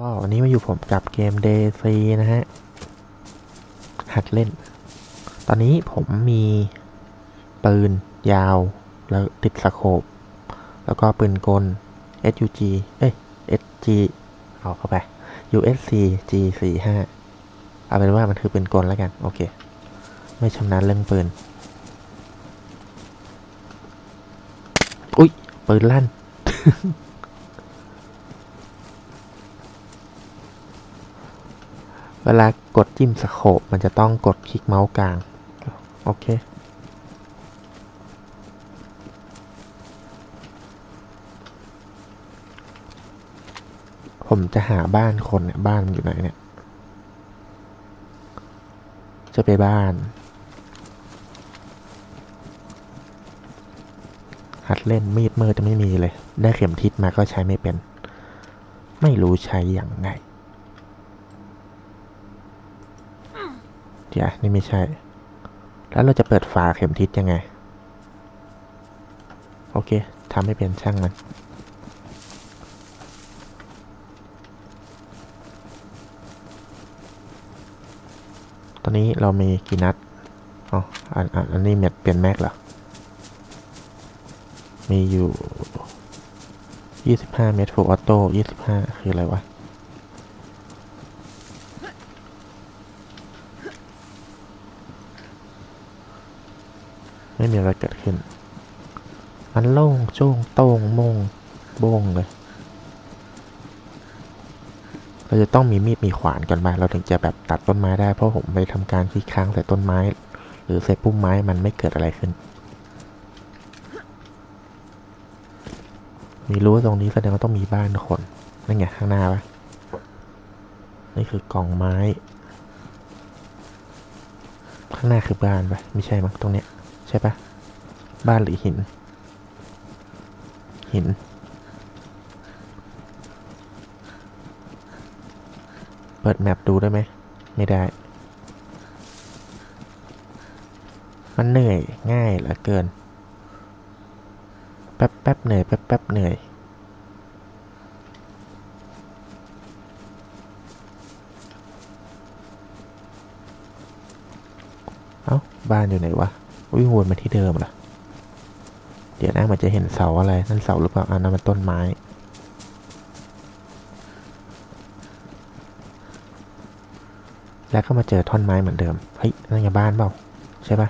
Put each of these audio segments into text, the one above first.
ก็วันนี้มาอยู่ผมกับเกม DC นะฮะ หัดเล่น ตอนนี้ผมมีปืนยาว แล้วติดสโคปแล้วก็ปืนกล SUG เอ้ย SG เอาเข้าไป USC G45 เอาเป็นว่ามันคือปืนกลแล้วกัน โอเค ไม่ชำนาญเรื่องปืน อุ๊ยปืนลั่น เวลากดจิ้มสโคปมันจะต้องกดคลิกเมาส์กลาง โอเค ผมจะหาบ้านคนเนี่ย บ้านมันอยู่ไหนเนี่ย จะไปบ้าน หัดเล่นมีดมือจะไม่มีเลย ได้เข็มทิศมาก็ใช้ไม่เป็น ไม่รู้ใช้อย่างไง เดี๋ยวนี่ไม่ใช่ แล้วเราจะเปิดฝาเข็มทิศยังไง โอเคทำให้เป็นช่างมัน ตอนนี้เรามีกี่นัดอ๋ออันอันอันนี้เม็ดเปลี่ยนแม็กเหรอ มีอยู่ 25 เมตรฟูออโต้25 คืออะไรวะ ไม่มีอะไรเกิดขึ้น มันโล่งโจ้งโต้งมงโบ้งเลย เราจะต้องมีมีดมีขวานก่อนมา เราถึงจะแบบตัดต้นไม้ได้ เพราะผมไปทำการคลิกค้างใส่ต้นไม้ หรือใส่พุ่มไม้มันไม่เกิดอะไรขึ้น มีรั้วตรงนี้แสดงว่าต้องมีบ้านคน นั่นไงข้างหน้าปะนี่คือกล่องไม้ ข้างหน้าคือบ้านปะไม่ใช่มั้งตรงเนี้ย ช่ปะบ้านหรือหิน หิน เปิดแมปดูได้ไหม ไม่ได้ มันเหนื่อยง่ายเหลือเกิน แป๊บแป๊บเหนื่อยแป๊บแป๊บเหนื่อยเอ้า บ้านอยู่ไหนวะ วิ่งวนมาที่เดิมเหรอเดี๋ยวนะมันจะเห็นเสาอะไร นั่นเสาหรือเปล่าอันนั้นมันต้นไม้ แล้วก็มาเจอท่อนไม้เหมือนเดิม เฮ้ย นั่นไงบ้านเปล่า ใช่ปะ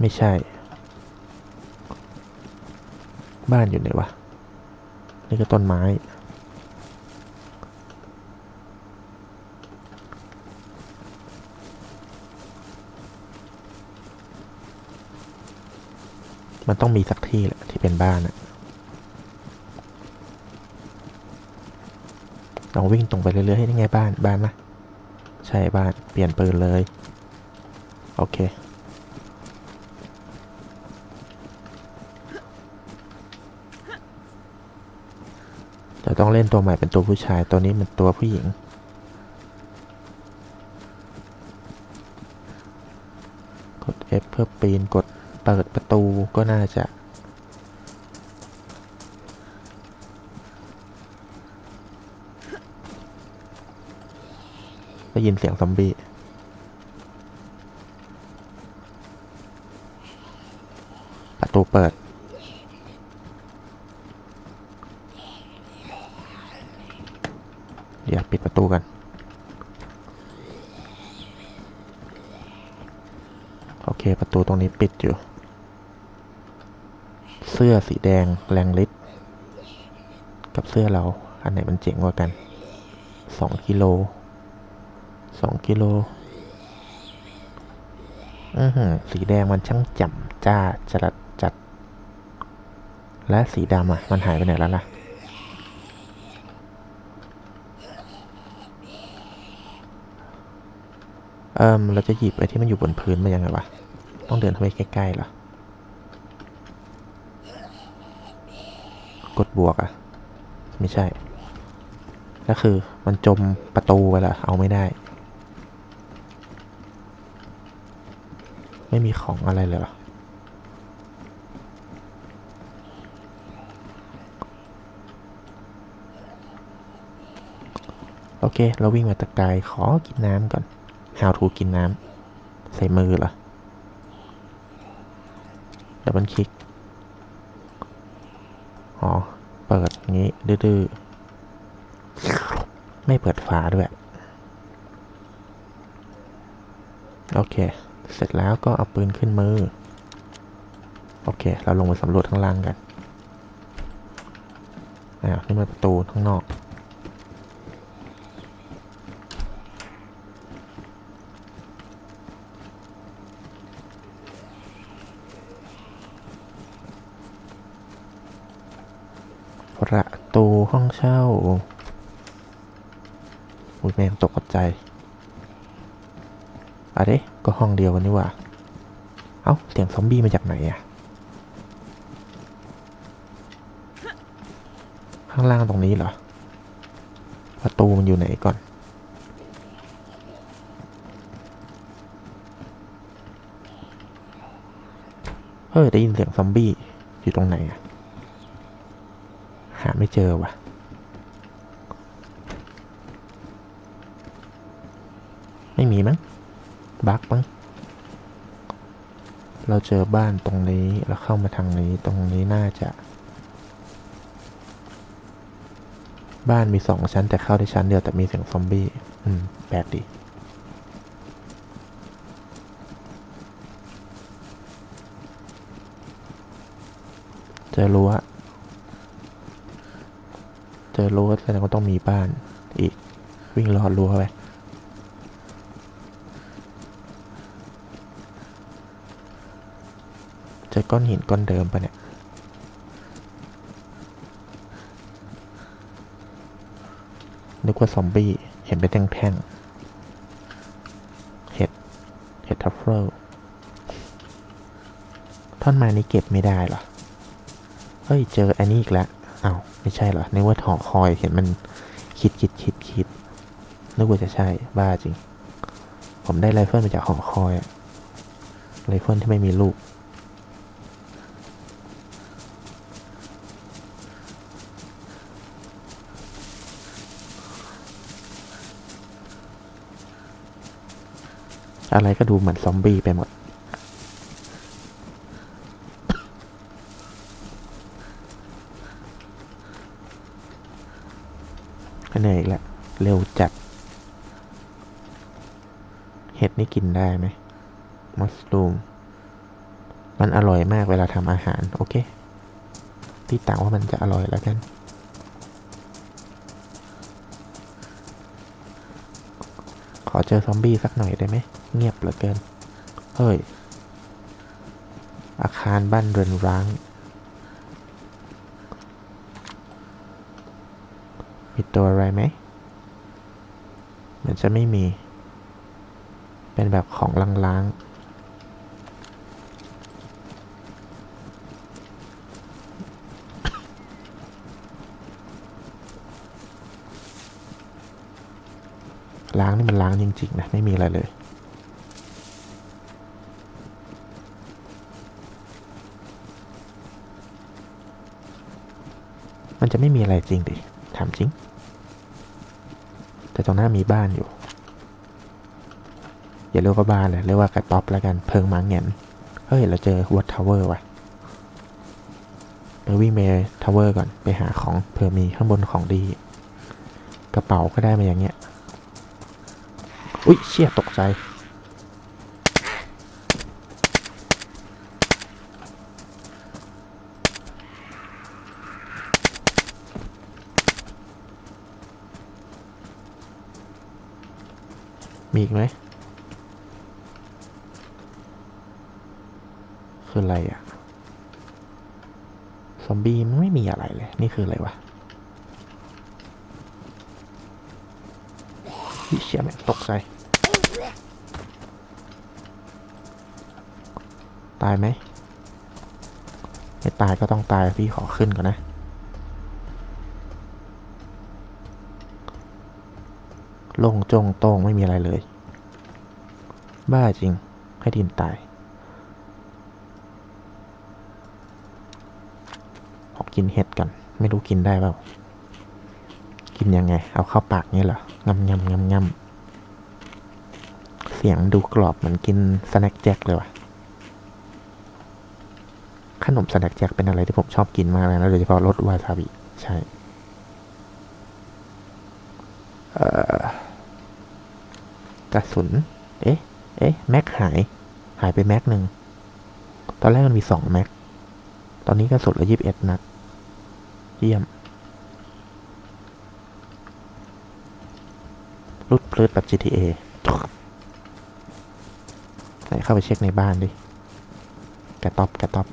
ไม่ใช่ บ้านอยู่ไหนวะ นี่ก็ต้นไม้ มันต้องมีสักที่แหละที่เป็นบ้านอะลองวิ่งตรงไปเรื่อยๆให้ได้ไงบ้านบ้านมะใช่บ้านเปลี่ยนปืนเลย โอเค จะต้องเล่นตัวใหม่เป็นตัวผู้ชายตัวนี้เป็นตัวผู้หญิงกด F เพื่อปีนกด เปิดประตูก็น่าจะ ได้ยินเสียงซอมบี้ประตูเปิดเดี๋ยวปิดประตูกัน โอเค ประตูตรงนี้ปิดอยู่ เสื้อสีแดงแรงฤทธิ์กับเสื้อเรา อันไหนมันเจ๋งกว่ากันสองกิโลสองกิโลอือหือสีแดงมันช่างจ่ำจ้าจัดจัด และสีดำอะ มันหายไปไหนแล้วล่ะเอิมเราจะหยิบไอ้ที่มันอยู่บนพื้นมายังไงวะ ต้องเดินเข้าไปใกล้ๆเหรอ กดบวกอะไม่ใช่ ก็คือมันจมประตูไปละเอาไม่ได้ ไม่มีของอะไรเลยหรอโอเค เราวิ่งมาตะกายขอกินน้ำก่อนฮาวทูกินน้ำใส่มือเหรอดับเบิลคลิก อ๋อ เปิดอย่างนี้ดื้อๆ ไม่เปิดฝาด้วย โอเค เสร็จแล้วก็เอาปืนขึ้นมือ โอเค เราลงไปสำรวจข้างล่างกัน อ่า นี่มันประตูข้างนอก ประตู ห้องเช่าอุ้ยแม่งตกใจอะไรก็ห้องเดียวกันนี่ว่า เอ้า เสียงซอมบี้มาจากไหนอะข้างล่างตรงนี้เหรอ ประตูมันอยู่ไหนก่อนเฮ้ยได้ยินเสียงซอมบี้อยู่ตรงไหนอะหาไม่เจอว่ะ ไม่มีมั้งบักมั้งเราเจอบ้านตรงนี้แล้วเข้ามาทางนี้ตรงนี้น่าจะ บ้านมีสองชั้นแต่เข้าได้ชั้นเดียวแต่มีเสียงซอมบี้อืมแปลกดีเจอรั้วเจอรั้วแสดงว่าต้องมีบ้านอีกวิ่งลอดรั้วไป จอก้อนหินก้อนเดิมปะเนี่ย นึกว่าซอมบี้ เห็นเป็นแท่งๆเห็ด เห็ดทัฟเฟิลท่อนไม้นี้เก็บไม่ได้เหรอ เฮ้ย เจออันนี้อีกแล้ว เอ้าไม่ใช่เหรอ นึกว่าหอคอย เห็นมันคิดคิดคิดคิดนึกว่าจะใช่ บ้าจริง ผมได้ไรเฟิลมาจากหอคอยอะไรเฟิลที่ไม่มีลูก อะไรก็ดูเหมือนซอมบี้ไปหมด เหนื่อยอีกแล้วเร็วจัด เห็ดนี่กินได้ไหมมัสลูม มันอร่อยมากเวลาทำอาหาร โอเค ที่ต่างว่ามันจะอร่อยแล้วกันขอเจอซอมบี้สักหน่อยได้ไหม เงียบเหลือเกิน เฮ้ย อาคารบ้านเรือนร้าง มีตัวอะไรไหมเหมือนจะไม่มี เป็นแบบของล้างๆล้างนี่มันล้างจริงๆนะ ไม่มีอะไรเลย มันจะไม่มีอะไรจริงดิถามจริง แต่ตรงหน้ามีบ้านอยู่ อย่าเรียกว่าบ้านเลยเรียกว่ากระต๊อบแล้วกันเพิงมังเงียนเฮ้ยเราเจอวอตทาวเวอร์ว่ะเราวิ่งไปทาวเวอร์ก่อนไปหาของเผื่อมีข้างบนของดี กระเป๋าก็ได้มาอย่างเงี้ย อุ๊ยเชี่ยตกใจ มีอีกไหมคืออะไรอะซอมบี้มันไม่มีอะไรเลย นี่คืออะไรวะพี่เชี่ยแม่ตกใจ ตายไหมไม่ตายก็ต้องตายพี่ขอขึ้นก่อนนะ โล่งจงโต้งไม่มีอะไรเลย บ้าจริงให้ดินตายขอกินเห็ดกัน ไม่รู้กินได้เปล่า กินยังไง เอาเข้าปากเงี้เหรองำงำงำงำเสียงดูกรอบเหมือนกินสแน็คแจ็คเลยว่ะขนมสแน็คแจ็คเป็นอะไรที่ผมชอบกินมากเลยนะโดยเฉพาะรสวาซาบิใช่ เอ่อก ระสุน เอ๊ะ เอ๊ะ แม็กหาย หายไปแม็กหนึ่ง ตอนแรกมันมีสองแม็ก ตอนนี้กระสุนละยี่สิบเอ็ดนัด เยี่ยม รุดเพลิดแบบ GTA ไหนเข้าไปเช็คในบ้านดิ กระต๊อบ กระต๊อบ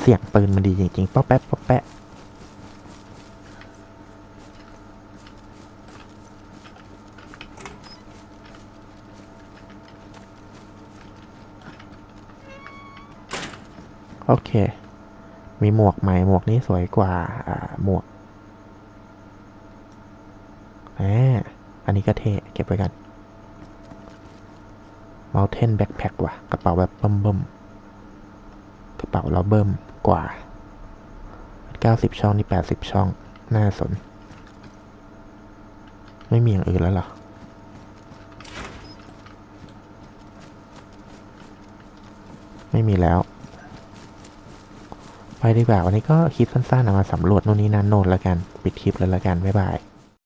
เสียงปืนมันดีจริงๆ ป๊อปแป๊ะป๊อปแป๊ะ โอเค มีหมวกใหม่หมวกนี้สวยกว่าอ่าหมวกแหมอันนี้ก็เท่เก็บไว้กัน Mountain Backpack ว่ะ กระเป๋าแบบเบิ่มๆกระเป๋าเราเบิ่มกว่า 90 ช่องนี่ 80 ช่อง น่าสน ไม่มีอย่างอื่นแล้วหรอไม่มีแล้ว ไปดีกว่าวันนี้ก็คลิปสั้นๆมาสำรวจโน่นนี่นั่นโน่นแล้วกัน ปิดคลิปแล้วแล้วกัน บ๊ายบาย